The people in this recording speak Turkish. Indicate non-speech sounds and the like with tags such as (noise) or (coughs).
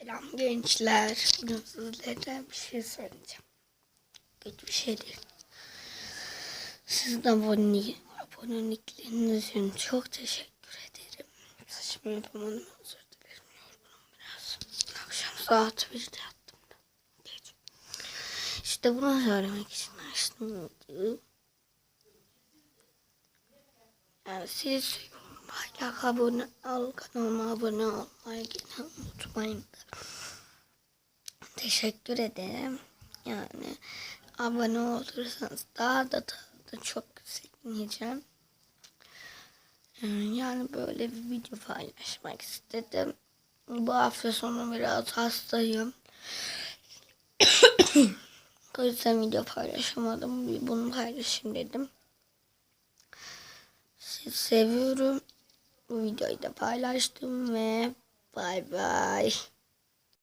Selam gençler. Bugün sizlere bir şey söyleyeceğim. Kötü bir şey değil. Sizin abone, abonelikleriniz çok teşekkür ederim. Saçımı yapamadım özür dilerim. Yorgunum biraz. Akşam saat 1'de yattım da. Geç. İşte bunu söylemek için açtım videoyu. Yani seviyorum. Hala abone ol, kanalıma abone olmayı unutmayın. Da. Teşekkür ederim. Yani abone olursanız daha da, daha da çok sevineceğim. Ee, Yani böyle bir video paylaşmak istedim. Bu hafta sonu biraz hastayım. (coughs) o yüzden video paylaşamadım. Bunu paylaşayım dedim. Sizi seviyorum. Bu videoyu da paylaştım ve Bye bye.